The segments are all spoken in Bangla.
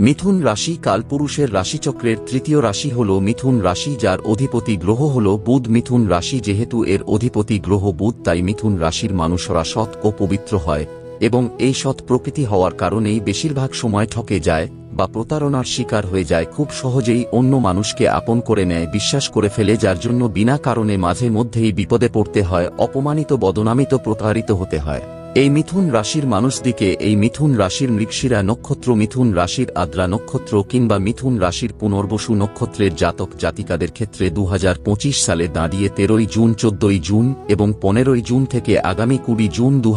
মিথুন রাশি কালপুরুষের রাশিচক্রের তৃতীয় রাশি হল মিথুন রাশি, যার অধিপতি গ্রহ হল বুধ। মিথুন রাশি যেহেতু এর অধিপতি গ্রহ বুধ, তাই মিথুন রাশির মানুষরা সৎ ও পবিত্র হয় এবং এই সৎ প্রকৃতি হওয়ার কারণেই বেশিরভাগ সময় ঠকে যায় বা প্রতারণার শিকার হয়ে যায়। খুব সহজেই অন্য মানুষকে আপন করে নেয়, বিশ্বাস করে ফেলে, যার জন্য বিনা কারণে মাঝে মধ্যেই বিপদে পড়তে হয়, অপমানিত, বদনামিত, প্রতারিত হতে হয়। এই মিথুন রাশির মানুষদিকে এই মিথুন রাশির মৃক্ষিরা নক্ষত্র, মিথুন রাশির আদ্রা নক্ষত্র কিংবা মিথুন রাশির পুনর্বসু নক্ষত্রের জাতক জাতিকাদের ক্ষেত্রে দু হাজার পঁচিশ সালে দাঁড়িয়ে তেরোই জুন, চোদ্দই জুন এবং পনেরোই জুন থেকে আগামী কুড়ি জুন দু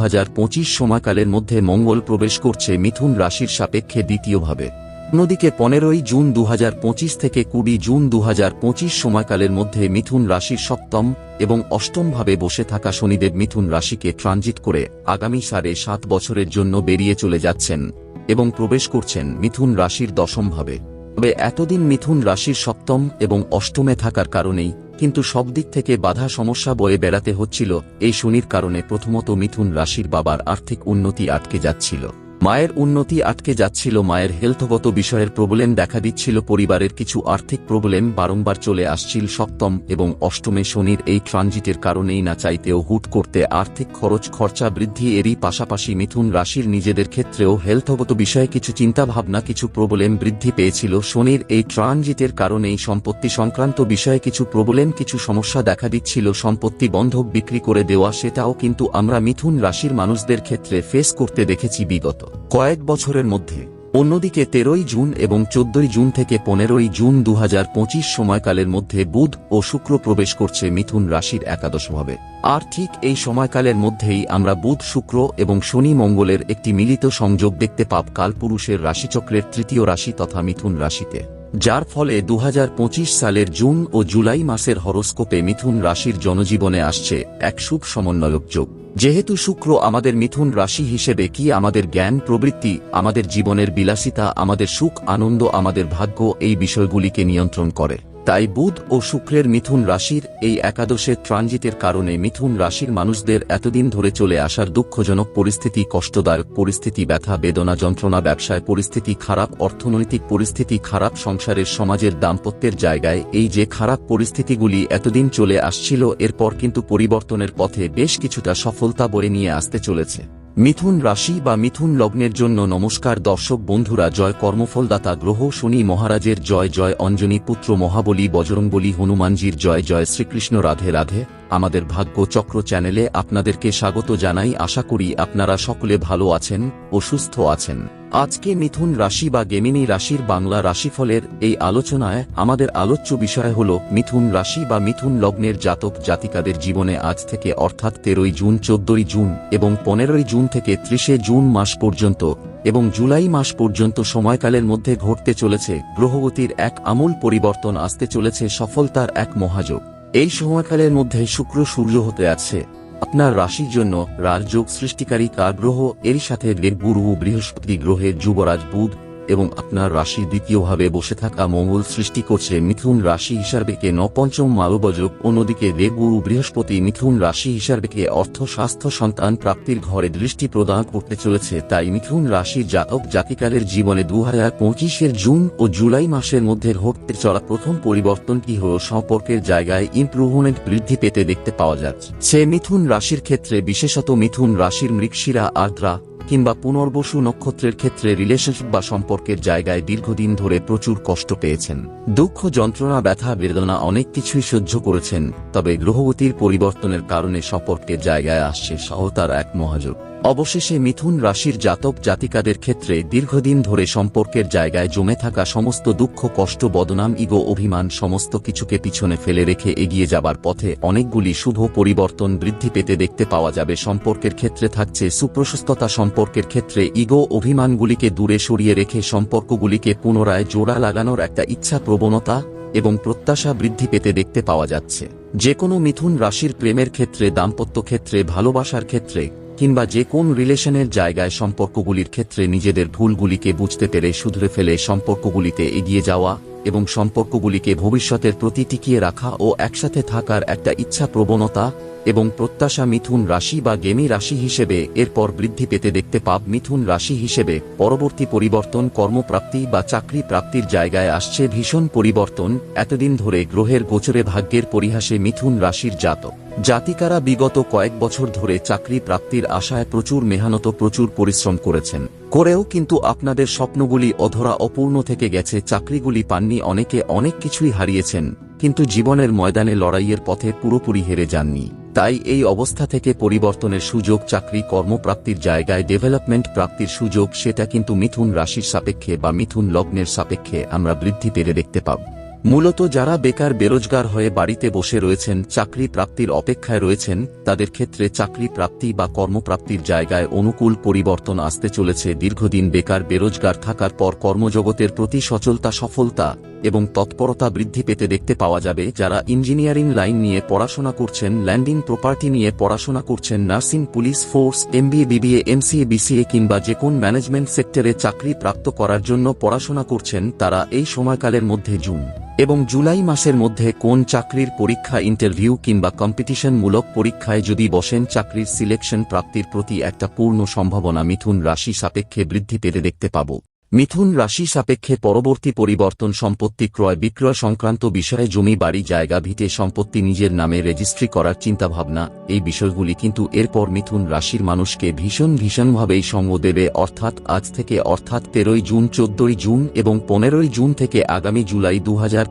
সময়কালের মধ্যে মঙ্গল প্রবেশ করছে মিথুন রাশির সাপেক্ষে দ্বিতীয়ভাবে। অন্যদিকে পনেরোই জুন দু হাজার পঁচিশ থেকে কুড়ি জুন দু হাজার পঁচিশ সময়কালের মধ্যে মিথুন রাশির সপ্তম এবং অষ্টমভাবে বসে থাকা শনিদেব মিথুন রাশিকে ট্রানজিট করে আগামী সাড়ে সাত বছরের জন্য বেরিয়ে চলে যাচ্ছেন এবং প্রবেশ করছেন মিথুন রাশির দশমভাবে। তবে এতদিন মিথুন রাশির সপ্তম এবং অষ্টমে থাকার কারণেই কিন্তু সব দিক থেকে বাধা সমস্যা বয়ে বেড়াতে হচ্ছিল, এই শনির কারণে প্রথমত মিথুন রাশির বাবার আর্থিক উন্নতি আটকে যাচ্ছিল। মায়ের উন্নতি আটকে যাচ্ছিল মায়ের হেলথগত বিষয়ের প্রবলেম দেখা দিচ্ছিল, পরিবারের কিছু আর্থিক প্রবলেম বারংবার চলে আসছিল, সপ্তম এবং অষ্টমে শনির এই ট্রানজিটের কারণেই না চাইতেও হুট করতে আর্থিক খরচ খরচা বৃদ্ধি এরই পাশাপাশি মিথুন রাশির নিজেদের ক্ষেত্রেও হেলথগত বিষয়ে কিছু চিন্তাভাবনা, কিছু প্রবলেম বৃদ্ধি পেয়েছিল। শনির এই ট্রানজিটের কারণেই সম্পত্তি সংক্রান্ত বিষয়ে কিছু প্রবলেম, কিছু সমস্যা দেখা দিচ্ছিল। সম্পত্তি বন্ধক বিক্রি করে দেওয়া সেটাও কিন্তু আমরা মিথুন রাশির মানুষদের ক্ষেত্রে ফেস করতে দেখেছি বিগত কয়েক বছরের মধ্যে। অন্যদিকে তেরোই জুন এবং চোদ্দই জুন থেকে পনেরোই জুন দুহাজার পঁচিশ সময়কালের মধ্যে বুধ ও শুক্র প্রবেশ করছে মিথুন রাশির একাদশভাবে। আর ঠিক এই সময়কালের মধ্যেই আমরা বুধ, শুক্র এবং শনি মঙ্গলের একটি মিলিত সংযোগ দেখতে পাব কালপুরুষের রাশিচক্রের তৃতীয় রাশি তথা মিথুন রাশিতে। যার ফলে দুহাজার পঁচিশ সালের জুন ও জুলাই মাসের হরস্কোপে মিথুন রাশির জনজীবনে আসছে এক শুভ সমন্বয়ক যোগ। যেহেতু শুক্র আমাদের মিথুন রাশি হিসেবে কি আমাদের জ্ঞান, প্রবৃত্তি, আমাদের জীবনের বিলাসিতা, আমাদের সুখ, আনন্দ, আমাদের ভাগ্য এই বিষয়গুলিকে নিয়ন্ত্রণ করে। তাই বুধ ও শুক্রের মিথুন রাশির এই একাদশের ট্রানজিটের কারণে মিথুন রাশির মানুষদের এতদিন ধরে চলে আসার দুঃখজনক পরিস্থিতি, কষ্টদায়ক পরিস্থিতি, ব্যথা, বেদনা, যন্ত্রণা, ব্যবসায় পরিস্থিতি, খারাপ অর্থনৈতিক পরিস্থিতি, খারাপ সংসারের, সমাজের দাম্পত্যের জায়গায় এই যে খারাপ পরিস্থিতিগুলি এতদিন চলে আসছিল, এরপর কিন্তু পরিবর্তনের পথে বেশ কিছুটা সফলতা বয়ে নিয়ে আসতে চলেছে। মিথুন রাশি বা মিথুন লগ্নের জন্য নমস্কার দর্শক বন্ধুরা, জয় কর্মফলদাতা গ্রহ শনি মহারাজের, জয় জয় অঞ্জনী পুত্র মহাবলী বজরঙ্গলী হনুমানজির, জয় জয় শ্রীকৃষ্ণ, রাধে রাধে। আমাদের ভাগ্য চক্র চ্যানেলে আপনাদেরকে স্বাগত জানাই। আশা করি আপনারা সকলে ভালো আছেন ও সুস্থ আছেন। আজকে মিথুন রাশি বা গেমিনী রাশির বাংলা রাশিফলের এই আলোচনায় আমাদের আলোচ্য বিষয় হল মিথুন রাশি বা মিথুন লগ্নের জাতক জাতিকাদের জীবনে আজ থেকে অর্থাৎ তেরোই জুন, চোদ্দই জুন এবং পনেরোই জুন থেকে ত্রিশে জুন মাস পর্যন্ত এবং জুলাই মাস পর্যন্ত সময়কালের মধ্যে ঘটতে চলেছে। গ্রহগতির এক আমূল পরিবর্তন আসতে চলেছে। সফলতার এক মহাযোগ। এই সময়কালের মধ্যে শুক্র সূর্য হতে আছে। আপনার রাশির জন্য রাজযোগ সৃষ্টিকারী কার গ্রহ এর সাথে দেবগুরু বৃহস্পতি গ্রহের যুবরাজ বুধ এবং আপনার রাশি দ্বিতীয়ভাবে বসে থাকা মঙ্গল সৃষ্টি করছে মিথুন রাশি হিসাবে কে নপঞ্চম মালবযোগ অন্যদিকে দেবগুরু বৃহস্পতি মিথুন রাশি হিসাবে কে অর্থ স্বাস্থ্য সন্তান প্রাপ্তির ঘরে দৃষ্টি প্রদান করতে চলেছে, তাই মিথুন রাশির জাতক জাতিকারের জীবনে দু হাজার পঁচিশের জুন ও জুলাই মাসের মধ্যে ঘটতে চলা প্রথম পরিবর্তনটি হল সম্পর্কের জায়গায় ইম্প্রুভমেন্ট বৃদ্ধি পেতে দেখতে পাওয়া যাচ্ছে। সে মিথুন রাশির ক্ষেত্রে বিশেষত মিথুন রাশির মৃক্ষিরা আর্দ্রা কিংবা পুনর্বসু নক্ষত্রের ক্ষেত্রে রিলেশনশিপ বা সম্পর্কের জায়গায় দীর্ঘদিন ধরে প্রচুর কষ্ট পেয়েছেন। দুঃখ, যন্ত্রণা, ব্যথা, বেদনা অনেক কিছুই সহ্য করেছেন, তবে গ্রহগতির পরিবর্তনের কারণে সম্পর্কের জায়গায় আসছে সহতার এক মহাযোগ। অবশেষে মিথুন রাশির জাতক জাতিকাদের ক্ষেত্রে দীর্ঘদিন ধরে সম্পর্কের জায়গায় জমে থাকা সমস্ত দুঃখ, কষ্ট, বদনাম, ইগো, অভিমান সমস্ত কিছুকে পিছনে ফেলে রেখে এগিয়ে যাবার পথে অনেকগুলি শুভ পরিবর্তন বৃদ্ধি পেতে দেখতে পাওয়া যাবে। সম্পর্কের ক্ষেত্রে থাকছে সুপ্রশস্ততা, সম্পর্কের ক্ষেত্রে ইগো, অভিমানগুলিকে দূরে সরিয়ে রেখে সম্পর্কগুলিকে পুনরায় জোড়া লাগানোর একটা ইচ্ছা প্রবণতা এবং প্রত্যাশা বৃদ্ধি পেতে দেখতে পাওয়া যাচ্ছে। যে কোনো মিথুন রাশির প্রেমের ক্ষেত্রে, দাম্পত্য ক্ষেত্রে, ভালোবাসার ক্ষেত্রে কিংবা যে কোন রিলেশনের জায়গায় সম্পর্কগুলির ক্ষেত্রে নিজেদের ভুলগুলিকে বুঝতে পেরে শুধরে ফেলে সম্পর্কগুলিতে এগিয়ে যাওয়া এবং সম্পর্কগুলিকে ভবিষ্যতের প্রতি টিকিয়ে রাখা ও একসাথে থাকার একটা ইচ্ছা প্রবণতা এবং প্রত্যাশা মিথুন রাশি বা গেমি রাশি হিসেবে এরপর বৃদ্ধি পেতে দেখতে পাব মিথুন রাশি হিসেবে পরবর্তী পরিবর্তন কর্মপ্রাপ্তি বা চাকরি প্রাপ্তির জায়গায় আসছে ভীষণ পরিবর্তন। এতদিন ধরে গ্রহের গোচরে ভাগ্যের পরিহাসে মিথুন রাশির জাতক। জাতিকারা বিগত কয়েক বছর ধরে চাকরি প্রাপ্তির আশায় প্রচুর মেহানত, প্রচুর পরিশ্রম করেছেন। করেও কিন্তু আপনাদের স্বপ্নগুলি অধরা অপূর্ণ থেকে গেছে, চাকরিগুলি পাননি, অনেকে অনেক কিছুই হারিয়েছেন, কিন্তু জীবনের ময়দানে লড়াইয়ের পথে পুরোপুরি হেরে যাননি। তাই এই অবস্থা থেকে পরিবর্তনের সুযোগ, চাকরি, কর্মপ্রাপ্তির জায়গায় ডেভেলপমেন্ট প্রাপ্তির সুযোগ, সেটা কিন্তু মিথুন রাশির সাপেক্ষে বা মিথুন লগ্নের সাপেক্ষে আমরা বৃদ্ধি পেরে দেখতে পাব। মূলত যারা বেকার বেরোজগার হয়ে বাড়িতে বসে রয়েছেন, চাকরি প্রাপ্তির অপেক্ষায় রয়েছেন, তাদের ক্ষেত্রে চাকরি প্রাপ্তি বা কর্মপ্রাপ্তির জায়গায় অনুকূল পরিবর্তন আসতে চলেছে। দীর্ঘদিন বেকার বেরোজগার থাকার পর কর্মজগতের প্রতি সচলতা, সফলতা এবং তৎপরতা বৃদ্ধি পেতে দেখতে পাওয়া যাবে যারা ইঞ্জিনিয়ারিং লাইন নিয়ে পড়াশোনা করছেন, ল্যান্ডিং প্রপার্টি নিয়ে পড়াশোনা করছেন, nursing, police force, MBA, BBA, MCA, BCA কিংবা যে কোন ম্যানেজমেন্ট সেক্টরে চাকরি প্রাপ্ত করার জন্য পড়াশোনা করছেন, তারা এই সময়কালের মধ্যে জুন এবং জুলাই মাসের মধ্যে কোন চাকরির পরীক্ষা, ইন্টারভিউ কিংবা কম্পিটিশনমূলক পরীক্ষায় যদি বসেন, চাকরির সিলেকশন প্রাপ্তির প্রতি একটা পূর্ণ সম্ভাবনা মিথুন রাশি সাপেক্ষে বৃদ্ধি পেতে দেখতে পাব। মিথুন রাশি সাপেক্ষে পরবর্তী পরিবর্তন সম্পত্তি ক্রয় বিক্রয় সংক্রান্ত বিষয়ে জমি, বাড়ি, জায়গা, ভিটে সম্পত্তি নিজের নামে রেজিস্ট্রি করার চিন্তাভাবনা, এই বিষয়গুলি কিন্তু এরপর মিথুন রাশির মানুষকে ভীষণ ভীষণভাবেই সঙ্গ দেবে, অর্থাৎ আজ থেকে অর্থাৎ তেরোই জুন, চোদ্দই জুন এবং পনেরোই জুন থেকে আগামী জুলাই দু হাজার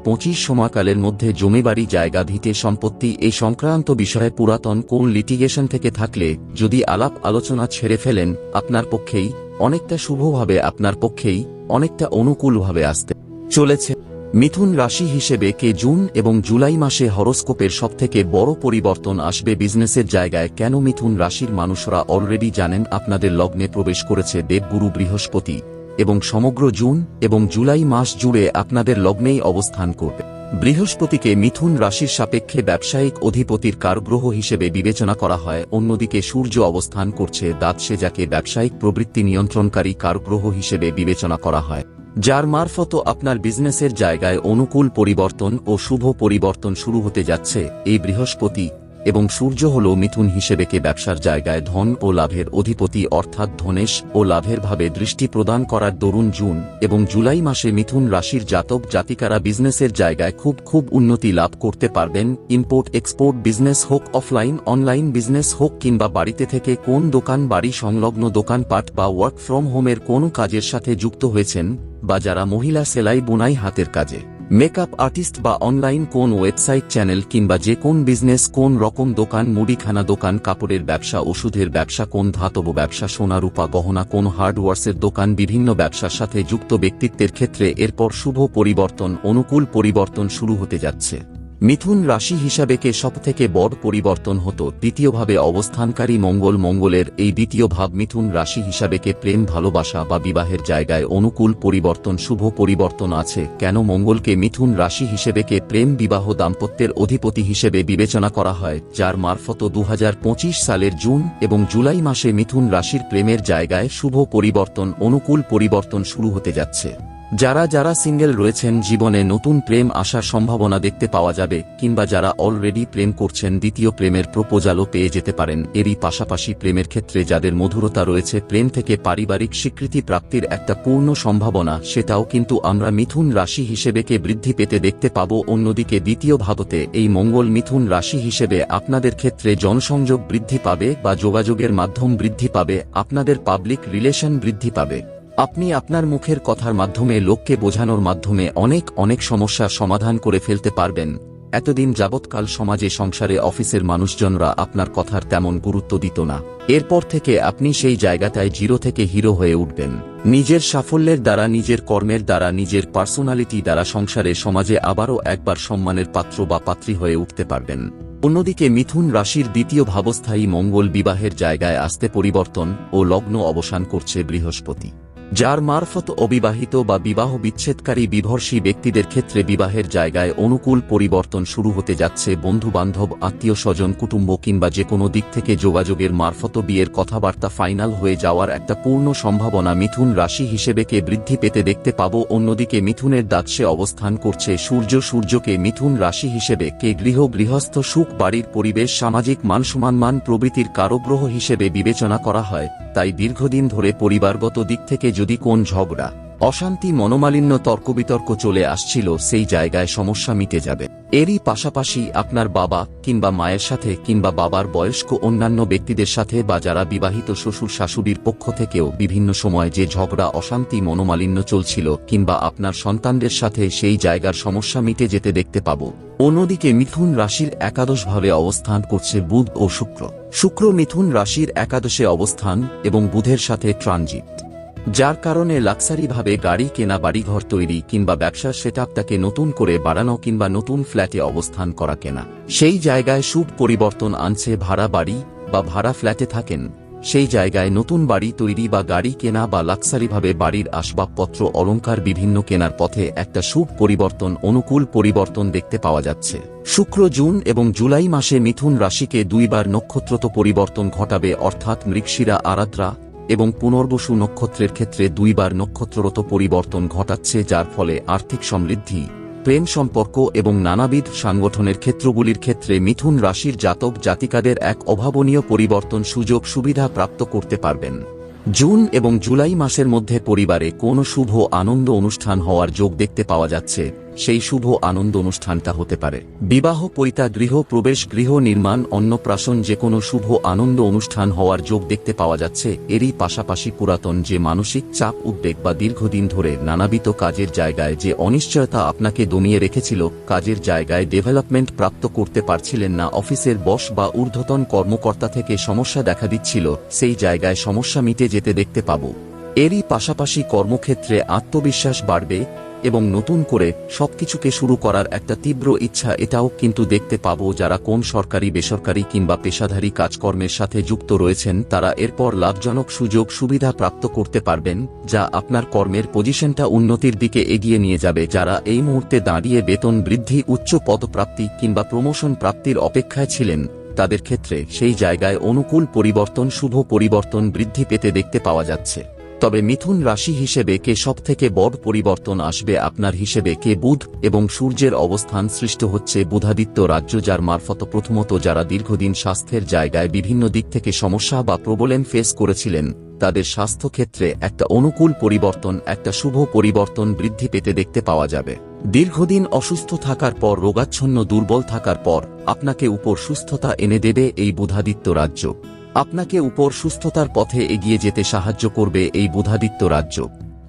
সময়কালের মধ্যে জমি, বাড়ি, জায়গা, ভিটে সম্পত্তি এই সংক্রান্ত বিষয়ে পুরাতন কোন লিটিগেশন থেকে থাকলে যদি আলাপ আলোচনা ছেড়ে ফেলেন, আপনার পক্ষেই অনেকটা শুভভাবে আপনার পক্ষেই অনেকটা অনুকূলভাবে আসতে চলেছে। মিথুন রাশি হিসেবে কে জুন এবং জুলাই মাসে হরোস্কোপের সবথেকে বড় পরিবর্তন আসবে বিজনেসের জায়গায়। কেন মিথুন রাশির মানুষরা অলরেডি জানেন আপনাদের লগ্নে প্রবেশ করেছে দেবগুরু বৃহস্পতি এবং সমগ্র জুন এবং জুলাই মাস জুড়ে আপনাদের লগ্নেই অবস্থান করবে। বৃহস্পতিকে মিথুন রাশির সাপেক্ষে ব্যবসায়িক অধিপতির কারগ্রহ হিসেবে বিবেচনা করা হয়, অন্যদিকে সূর্য অবস্থান করছে দাঁতসে যাকে ব্যবসায়িক প্রবৃত্তি নিয়ন্ত্রণকারী কারগ্রহ হিসেবে বিবেচনা করা হয়, যার মারফত আপনার বিজনেসের জায়গায় অনুকূল পরিবর্তন ও শুভ পরিবর্তন শুরু হতে যাচ্ছে। এই বৃহস্পতি এবং সূর্য হল মিথুন হিসেবেকে ব্যবসার জায়গায় ধন ও লাভের অধিপতি অর্থাৎ ধনেশ ও লাভের ভাবে দৃষ্টি প্রদান করার দরুন জুন এবং জুলাই মাসে মিথুন রাশির জাতক জাতিকারা বিজনেসের জায়গায় খুব খুব উন্নতি লাভ করতে পারবেন। ইম্পোর্ট, এক্সপোর্ট বিজনেস হোক, অফলাইন, অনলাইন বিজনেস হোক কিংবা বাড়িতে থেকে কোন দোকান, বাড়ি সংলগ্ন দোকানপাট বা ওয়ার্ক ফ্রম হোমের কোনো কাজের সাথে যুক্ত হয়েছেন বা যারা মহিলা সেলাই বুনাই হাতের কাজে। মেকআপ আর্টিস্ট বা অনলাইন কোন ওয়েবসাইট চ্যানেল কিংবা যে কোন বিজনেস, কোন রকম দোকান মুডিখানা দোকান, কাপড়ের ব্যবসা, ওষুধের ব্যবসা, কোন ধাতব ব্যবসা, সোনা, রূপা, গহনা, কোন হার্ডওয়ার্সের দোকান, বিভিন্ন ব্যবসার সাথে যুক্ত ব্যক্তিত্বের ক্ষেত্রে এরপর শুভ পরিবর্তন, অনুকূল পরিবর্তন শুরু হতে যাচ্ছে। মিথুন রাশি হিসাবেকে সবথেকে বড় পরিবর্তন হতো, দ্বিতীয়ভাবে অবস্থানকারী মঙ্গল মঙ্গলের এই দ্বিতীয় ভাব মিথুন রাশি হিসাবেকে প্রেম, ভালোবাসা বা বিবাহের জায়গায় অনুকূল পরিবর্তন, শুভ পরিবর্তন আছে, কেন মঙ্গলকে মিথুন রাশি হিসেবেকে প্রেম, বিবাহ, দাম্পত্যের অধিপতি হিসেবে বিবেচনা করা হয়, যার মারফত দু হাজার পঁচিশ সালের জুন এবং জুলাই মাসে মিথুন রাশির প্রেমের জায়গায় শুভ পরিবর্তন, অনুকূল পরিবর্তন শুরু হতে যাচ্ছে। যারা যারা সিঙ্গেল রয়েছেন জীবনে নতুন প্রেম আসার সম্ভাবনা দেখতে পাওয়া যাবে, কিংবা যারা অলরেডি প্রেম করছেন দ্বিতীয় প্রেমের প্রপোজালও পেয়ে যেতে পারেন। এরই পাশাপাশি প্রেমের ক্ষেত্রে যাদের মধুরতা রয়েছে, প্রেম থেকে পারিবারিক স্বীকৃতি প্রাপ্তির একটা পূর্ণ সম্ভাবনা, সেটাও কিন্তু আমরা মিথুন রাশি হিসেবেকে বৃদ্ধি পেতে দেখতে পাব। অন্যদিকে দ্বিতীয় ভাবতে এই মঙ্গল মিথুন রাশি হিসেবে আপনাদের ক্ষেত্রে জনসংযোগ বৃদ্ধি পাবে, বা যোগাযোগের মাধ্যম বৃদ্ধি পাবে, আপনাদের পাবলিক রিলেশন বৃদ্ধি পাবে। আপনি আপনার মুখের কথার মাধ্যমে লোককে বোঝানোর মাধ্যমে অনেক অনেক সমস্যার সমাধান করে ফেলতে পারবেন। এতদিন যাবৎকাল সমাজে, সংসারে, অফিসের মানুষজনরা আপনার কথার তেমন গুরুত্ব দিত না। এরপর থেকে আপনি সেই জায়গাটায় জিরো থেকে হিরো হয়ে উঠবেন। নিজের সাফল্যের দ্বারা, নিজের কর্মের দ্বারা, নিজের পার্সোনালিটি দ্বারা সংসারে, সমাজে আবারও একবার সম্মানের পাত্র বা পাত্রী হয়ে উঠতে পারবেন। অন্যদিকে মিথুন রাশির দ্বিতীয় ভাবস্থায়ী মঙ্গল বিবাহের জায়গায় আসতে পরিবর্তন ও লগ্ন অবসান করছে বৃহস্পতি। যার মারফত অবিবাহিত বা বিবাহ বিচ্ছেদকারী বিভর্ষী ব্যক্তিদের ক্ষেত্রে বিবাহের জায়গায় অনুকূল পরিবর্তন শুরু হতে যাচ্ছে। বন্ধুবান্ধব আত্মীয় স্বজন কুটুম্ব কিংবা যে কোনো দিক থেকে যোগাযোগের মারফত বিয়ের কথাবার্তা ফাইনাল হয়ে যাওয়ার একটা পূর্ণ সম্ভাবনা মিথুন রাশি হিসেবে কে বৃদ্ধি পেতে দেখতে পাব। অন্যদিকে মিথুনের দাৎসে অবস্থান করছে। সূর্য সূর্যকে মিথুন রাশি হিসেবে কে গৃহ গৃহস্থ, সুখ, বাড়ির পরিবেশ, সামাজিক মান সম্মান প্রভৃতির কারগ্রহ হিসেবে বিবেচনা করা হয়। তাই দীর্ঘদিন ধরে পরিবারগত দিক থেকে যদি কোন ঝগড়া, অশান্তি, মনোমালিন্য, তর্কবিতর্ক চলে আসছিল, সেই জায়গায় সমস্যা মিটে যাবে। এরই পাশাপাশি আপনার বাবা কিংবা মায়ের সাথে কিংবা বাবার বয়স্ক অন্যান্য ব্যক্তিদের সাথে বা যারা বিবাহিত শ্বশুর শাশুড়ির পক্ষ থেকেও বিভিন্ন সময় যে ঝগড়া, অশান্তি, মনোমালিন্য চলছিল কিংবা আপনার সন্তানদের সাথে সেই জায়গার সমস্যা মিটে যেতে দেখতে পাব। অন্যদিকে মিথুন রাশির একাদশভাবে অবস্থান করছে বুধ ও শুক্র। শুক্র মিথুন রাশির একাদশে অবস্থান এবং বুধের সাথে ট্রানজিট। যার কারণে লাক্সারিভাবে গাড়ি কেনা, বাড়িঘর তৈরি কিংবা ব্যবসার সেটআপটাকে নতুন করে বাড়ানো কিংবা নতুন ফ্ল্যাটে অবস্থান করা কেনা। সেই জায়গায় শুভ পরিবর্তন আনছে ভাড়া বাড়ি বা ভাড়া ফ্ল্যাটে থাকেন। সেই জায়গায় নতুন বাড়ি তৈরি বা গাড়ি কেনা বা লাক্সারিভাবে বাড়ির আসবাবপত্র অলংকার বিভিন্ন কেনার পথে একটা শুভ পরিবর্তন, অনুকূল পরিবর্তন দেখতে পাওয়া যাচ্ছে। শুক্র জুন এবং জুলাই মাসে মিথুন রাশিকে দুইবার নক্ষত্রত পরিবর্তন ঘটাবে, অর্থাৎ মৃগশিরা আরাদ্রা এবং পুনর্বসু নক্ষত্রের ক্ষেত্রে দুইবার নক্ষত্ররত পরিবর্তন ঘটাচ্ছে, যার ফলে আর্থিক সমৃদ্ধি, প্রেম সম্পর্ক এবং নানাবিধ সাংগঠনের ক্ষেত্রগুলির ক্ষেত্রে মিথুন রাশির জাতক জাতিকাদের এক অভাবনীয় পরিবর্তন সুযোগ সুবিধা প্রাপ্ত করতে পারবেন। জুন এবং জুলাই মাসের মধ্যে পরিবারে কোনো শুভ, আনন্দ অনুষ্ঠান হওয়ার যোগ দেখতে পাওয়া যাচ্ছে। সেই শুভ আনন্দ অনুষ্ঠানটা হতে পারে। বিবাহ, পৈতা গৃহ, প্রবেশ গৃহ নির্মাণ অন্নপ্রাশন যে কোনো শুভ আনন্দ অনুষ্ঠান হওয়ার যোগ দেখতে পাওয়া যাচ্ছে। এরই পাশাপাশি পুরাতন যে মানসিক চাপ, উদ্বেগ বা দীর্ঘদিন ধরে নানাবিত কাজের জায়গায় যে অনিশ্চয়তা আপনাকে দমিয়ে রেখেছিল, কাজের জায়গায় ডেভেলপমেন্ট প্রাপ্ত করতে পারছিলেন না, অফিসের বস বা ঊর্ধ্বতন কর্মকর্তা থেকে সমস্যা দেখা দিচ্ছিল, সেই জায়গায় সমস্যা মিটে যেতে দেখতে পাব। এরই পাশাপাশি কর্মক্ষেত্রে আত্মবিশ্বাস বাড়বে এবং নতুন করে সবকিছুকে শুরু করার একটা তীব্র ইচ্ছা এটাও কিন্তু দেখতে পাব যারা কোন সরকারি, বেসরকারি কিংবা পেশাধারী কাজকর্মের সাথে যুক্ত রয়েছেন, তারা এরপর লাভজনক সুযোগ সুবিধা প্রাপ্ত করতে পারবেন, যা আপনার কর্মের পজিশনটা উন্নতির দিকে এগিয়ে নিয়ে যাবে। যারা এই মুহূর্তে দাঁড়িয়ে বেতন বৃদ্ধি, উচ্চ পদপ্রাপ্তি কিংবা প্রমোশন প্রাপ্তির অপেক্ষায় ছিলেন, তাদের ক্ষেত্রে সেই জায়গায় অনুকূল পরিবর্তন, শুভ পরিবর্তন বৃদ্ধি পেতে দেখতে পাওয়া যাচ্ছে। তবে মিথুন রাশি হিসেবে কে সব থেকে বড় পরিবর্তন আসবে আপনার হিসেবে কে বুধ এবং সূর্যের অবস্থান সৃষ্ট হচ্ছে বুধাদিত্য রাজ্য যার মারফত প্রথমত যারা দীর্ঘদিন স্বাস্থ্যের জায়গায় বিভিন্ন দিক থেকে সমস্যা বা প্রবলেম ফেস করেছিলেন, তাদের স্বাস্থ্য ক্ষেত্রে একটা অনুকূল পরিবর্তন, একটা শুভ পরিবর্তন বৃদ্ধি পেতে দেখতে পাওয়া যাবে। দীর্ঘদিন অসুস্থ থাকার পর, রোগাচ্ছন্ন দুর্বল থাকার পর, আপনাকে উপর সুস্থতা এনে দেবে এই বুধাদিত্য রাজ্য। আপনাকে উপর সুস্থতার পথে এগিয়ে যেতে সাহায্য করবে এই বোধাদিত্য রাজ্য।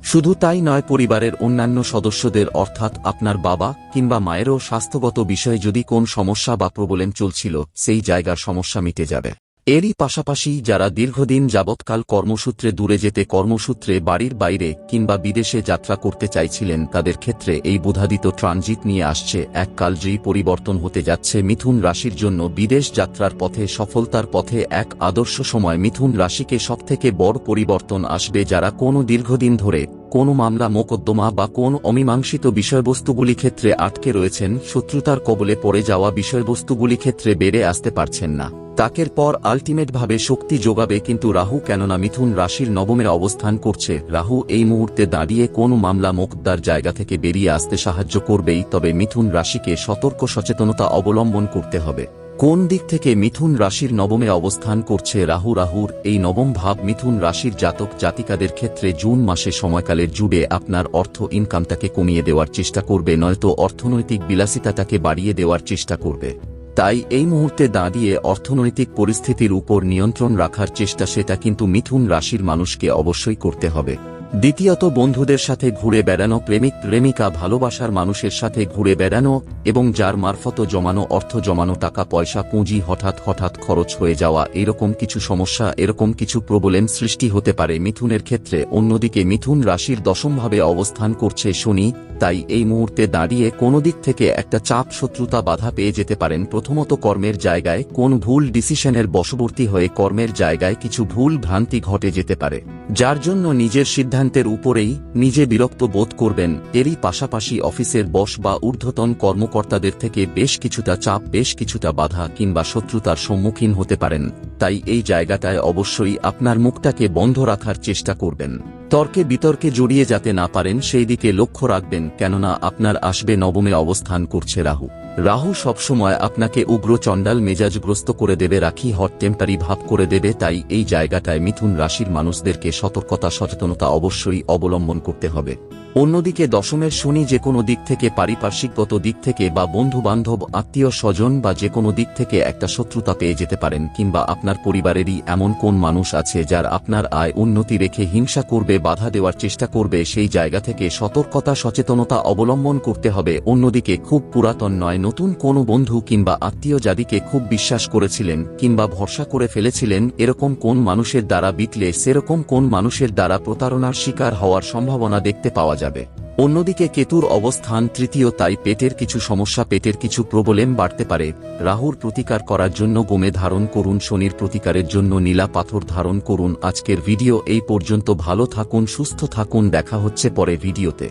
শুধু তাই নয়, পরিবারের অন্যান্য সদস্যদের, অর্থাৎ আপনার বাবা কিংবা মায়েরও স্বাস্থ্যগত বিষয়ে যদি কোন সমস্যা বা প্রবলেম চলছিল, সেই জায়গার সমস্যা মিটে যাবে। এরই পাশাপাশি যারা দীর্ঘদিন যাবৎকাল কর্মসূত্রে দূরে যেতে কর্মসূত্রে বাড়ির বাইরে কিংবা বিদেশে যাত্রা করতে চাইছিলেন তাদের ক্ষেত্রে এই বোধাদিত ট্রানজিট নিয়ে আসছে এক কালজয়ী পরিবর্তন হতে যাচ্ছে মিথুন রাশির জন্য বিদেশ যাত্রার পথে সফলতার পথে এক আদর্শ সময় মিথুন রাশিকে সবথেকে বড় পরিবর্তন আসবে যারা কোনো দীর্ঘদিন ধরে কোনো মামলা মোকদ্দমা বা কোন অমীমাংসিত বিষয়বস্তুগুলি ক্ষেত্রে আটকে রয়েছেন, শত্রুতার কবলে পড়ে যাওয়া বিষয়বস্তুগুলি ক্ষেত্রে বেড়ে আসতে পারছেন না। তাকের পর আলটিমেটভাবে শক্তি যোগাবে কিন্তু রাহু কেননা মিথুন রাশির নবমের অবস্থান করছে। রাহু এই মুহূর্তে দাঁড়িয়ে কোন মামলা মোকদ্দার জায়গা থেকে বেরিয়ে আসতে সাহায্য করবেই, তবে মিথুন রাশিকে সতর্ক সচেতনতা অবলম্বন করতে হবে। কোন দিক থেকে মিথুন রাশির নবমে অবস্থান করছে রাহু? রাহুর এই নবম ভাব মিথুন রাশির জাতক জাতিকাদের ক্ষেত্রে জুন মাসে সময়কালের জুড়ে আপনার অর্থ ইনকামটাকে কমিয়ে দেওয়ার চেষ্টা করবে, নয়তো অর্থনৈতিক বিলাসিতাটাকে বাড়িয়ে দেওয়ার চেষ্টা করবে। তাই এই মুহূর্তে দাঁড়িয়ে অর্থনৈতিক পরিস্থিতির উপর নিয়ন্ত্রণ রাখার চেষ্টা, সেটা কিন্তু মিথুন রাশির মানুষকে অবশ্যই করতে হবে। দ্বিতীয়ত বন্ধুদের সাথে ঘুরে বেড়ানো, প্রেমিক প্রেমিকা ভালোবাসার মানুষের সাথে ঘুরে বেড়ানো এবং যার মারফত জমানো অর্থ জমানো টাকা, পয়সা, পুঁজি হঠাৎ হঠাৎ খরচ হয়ে যাওয়া, এরকম কিছু সমস্যা, এরকম কিছু প্রবলেম সৃষ্টি হতে পারে মিথুনের ক্ষেত্রে। অন্যদিকে মিথুন রাশির দশমভাবে অবস্থান করছে শনি, তাই এই মুহূর্তে দাঁড়িয়ে কোনো দিক থেকে একটা চাপ শত্রুতা বাধা পেয়ে যেতে পারেন। প্রথমত কর্মের জায়গায় কোন ভুল ডিসিশনের বশবর্তী হয়ে কর্মের জায়গায় কিছু ভুল ভ্রান্তি ঘটে যেতে পারে, যার জন্য নিজের সিদ্ধান্ত সিদ্ধান্তের উপরেই নিজে বিরক্ত বোধ করবেন, এরই পাশাপাশি অফিসের বস বা ঊর্ধ্বতন কর্মকর্তাদের থেকে বেশ কিছুটা চাপ, বেশ কিছুটা বাধা কিংবা শত্রুতার সম্মুখীন হতে পারেন, তাই এই জায়গাটায় অবশ্যই আপনার মুখটাকে বন্ধ রাখার চেষ্টা করবেন। তর্কে বিতর্কে জড়িয়ে যাতে না পারেন, সেই দিকে লক্ষ্য রাখবেন, কেননা আপনার আসবে নবমে অবস্থান করছে রাহু। রাহু সবসময় আপনাকে উগ্র চণ্ডাল মেজাজগ্রস্ত করে দেবে, রাখি হট টেম্পারি ভাব করে দেবে, তাই এই জায়গাটায় মিথুন রাশির মানুষদেরকে সতর্কতা, সচেতনতা অবশ্যই অবলম্বন করতে হবে। অন্যদিকে দশমের শনি যে কোনো দিক থেকে পারিপার্শ্বিকগত দিক থেকে বা বন্ধু বান্ধব আত্মীয় স্বজন বা যে কোনো দিক থেকে একটা শত্রুতা পেয়ে যেতে পারেন কিংবা আপনার পরিবারেরই এমন কোন মানুষ আছে যার আপনার আয় উন্নতি রেখে হিংসা করবে, বাধা দেওয়ার চেষ্টা করবে, সেই জায়গা থেকে সতর্কতা, সচেতনতা অবলম্বন করতে হবে। অন্যদিকে খুব পুরাতন নয়, নতুন কোনো বন্ধু কিংবা আত্মীয় যাদিকে খুব বিশ্বাস করেছিলেন কিংবা ভরসা করে ফেলেছিলেন, এরকম কোন মানুষের দ্বারা বিতলে, সেরকম কোন মানুষের দ্বারা প্রতারণার শিকার হওয়ার সম্ভাবনা দেখতে পাওয়া যাবে। অন্যদিকে কেতুর অবস্থান তৃতীয়, তাই পেটের কিছু সমস্যা, পেটের কিছু প্রবলেম বাড়তে পারে। রাহুর প্রতিকার করার জন্য গোমে ধারণ করুন, শনির প্রতিকারের জন্য নীলা পাথর ধারণ করুন। আজকের ভিডিও এই পর্যন্ত, ভালো থাকুন, সুস্থ থাকুন, দেখা হচ্ছে পরে ভিডিওতে।